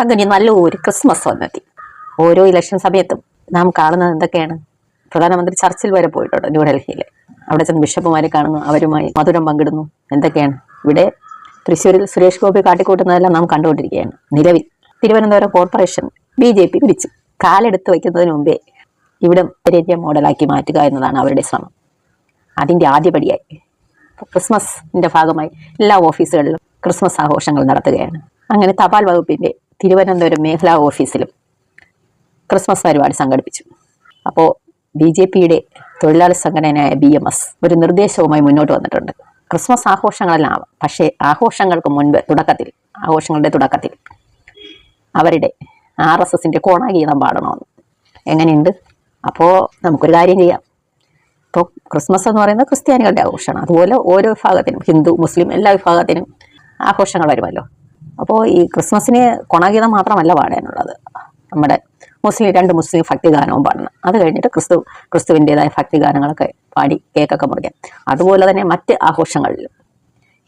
അങ്ങനെ നല്ലൊരു ക്രിസ്മസ് വന്നെത്തി. ഓരോ ഇലക്ഷൻ സമയത്തും നാം കാണുന്നത് എന്തൊക്കെയാണ്? പ്രധാനമന്ത്രി ചർച്ചിൽ വരെ പോയിട്ടുണ്ട് ന്യൂഡൽഹിയിൽ അവിടെ ചെന്ന് ബിഷപ്പുമാരെ കാണുന്നു അവരുമായി മധുരം പങ്കിടുന്നു. എന്തൊക്കെയാണ്? ഇവിടെ തൃശ്ശൂരിൽ സുരേഷ് ഗോപി കാട്ടിക്കൂട്ടുന്നതെല്ലാം നാം കണ്ടുകൊണ്ടിരിക്കുകയാണ്. നിലവിൽ Thiruvananthapuram corporation B J P പിടിച്ചു. കാലെടുത്ത് വയ്ക്കുന്നതിന് മുമ്പേ ഇവിടെ ഉത്തരേന്ത്യ മോഡലാക്കി മാറ്റുക എന്നതാണ് അവരുടെ ശ്രമം. അതിന്റെ ആദ്യപടിയായി ക്രിസ്മസിന്റെ ഭാഗമായി എല്ലാ ഓഫീസുകളിലും ക്രിസ്മസ് ആഘോഷങ്ങൾ നടത്തുകയാണ്. അങ്ങനെ തപാൽ വകുപ്പിന്റെ തിരുവനന്തപുരം മേഖലാ ഓഫീസിലും ക്രിസ്മസ് പരിപാടി സംഘടിപ്പിച്ചു. അപ്പോൾ ബി ജെ പിയുടെ തൊഴിലാളി സംഘടനയായ ബി എം എസ് ഒരു നിർദ്ദേശവുമായി മുന്നോട്ട് വന്നിട്ടുണ്ട്. ക്രിസ്മസ് ആഘോഷങ്ങളെല്ലാം ആവാം പക്ഷേ ആഘോഷങ്ങൾക്ക് മുൻപ് തുടക്കത്തിൽ ആഘോഷങ്ങളുടെ തുടക്കത്തിൽ അവരുടെ ആർ എസ് എസിന്റെ കോണാഗീതം പാടണമെന്ന്. എങ്ങനെയുണ്ട്? അപ്പോൾ നമുക്കൊരു കാര്യം ചെയ്യാം. ഇപ്പോൾ ക്രിസ്മസ് എന്ന് പറയുന്നത് ക്രിസ്ത്യാനികളുടെ ആഘോഷമാണ്. അതുപോലെ ഓരോ വിഭാഗത്തിനും ഹിന്ദു മുസ്ലിം എല്ലാ വിഭാഗത്തിനും ആഘോഷങ്ങൾ വരുമല്ലോ. അപ്പോൾ ഈ ക്രിസ്മസിന് കൊണഗീതം മാത്രമല്ല പാടാനുള്ളത്. നമ്മുടെ മുസ്ലിം രണ്ട് മുസ്ലിം ഭക്തിഗാനവും പാടണം. അത് കഴിഞ്ഞിട്ട് ക്രിസ്തു ക്രിസ്തുവിന്റെതായ ഭക്തിഗാനങ്ങളൊക്കെ പാടി കേക്കൊക്കെ മുറിക്കാം. അതുപോലെ തന്നെ മറ്റ് ആഘോഷങ്ങളിലും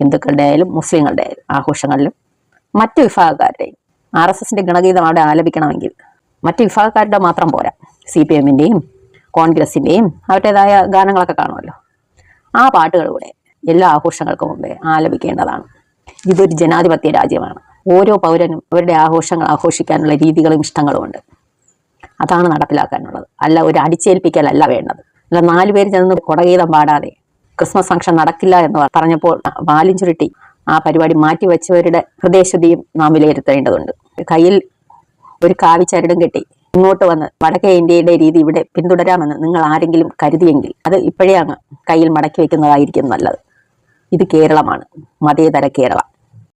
ഹിന്ദുക്കളുടെ ആയാലും മുസ്ലിങ്ങളുടെ ആയാലും ആഘോഷങ്ങളിലും മറ്റ് വിഭാഗക്കാരുടെയും ആർ എസ് എസിന്റെ ഗണഗീതം അവിടെ ആലപിക്കണമെങ്കിൽ മറ്റ് വിഭാഗക്കാരുടെ മാത്രം പോരാ. സി പി എമ്മിന്റെയും കോൺഗ്രസിന്റെയും അവരുടേതായ ഗാനങ്ങളൊക്കെ കാണുമല്ലോ. ആ പാട്ടുകൾ കൂടെ എല്ലാ ആഘോഷങ്ങൾക്കും മുമ്പേ ആലപിക്കേണ്ടതാണ്. ഇതൊരു ജനാധിപത്യ രാജ്യമാണ്. ഓരോ പൗരനും അവരുടെ ആഘോഷങ്ങൾ ആഘോഷിക്കാനുള്ള രീതികളും ഇഷ്ടങ്ങളും ഉണ്ട്. അതാണ് നടപ്പിലാക്കാനുള്ളത്. അല്ല ഒരു അടിച്ചേൽപ്പിക്കലല്ല വേണ്ടത്. അല്ല നാലു പേര് ചെന്ന് കൊടഗീതം പാടാതെ ക്രിസ്മസ് ഫംഗ്ഷൻ നടക്കില്ല എന്ന് പറഞ്ഞപ്പോൾ വാലും ചുരുട്ടി ആ പരിപാടി മാറ്റിവെച്ചവരുടെ ഹൃദയശുദ്ധിയും നാം വിലയിരുത്തേണ്ടതുണ്ട്. കയ്യിൽ ഒരു കാവിച്ചരടും കെട്ടി ഇങ്ങോട്ട് വന്ന് വടക്കേ ഇന്ത്യയുടെ രീതി ഇവിടെ പിന്തുടരാമെന്ന് നിങ്ങൾ ആരെങ്കിലും കരുതിയെങ്കിൽ അത് ഇപ്പോഴേ അങ്ങ് കയ്യിൽ മടക്കി വെക്കുന്നതായിരിക്കും നല്ലത്. ഇത് കേരളമാണ്. മതേതര കേരളം.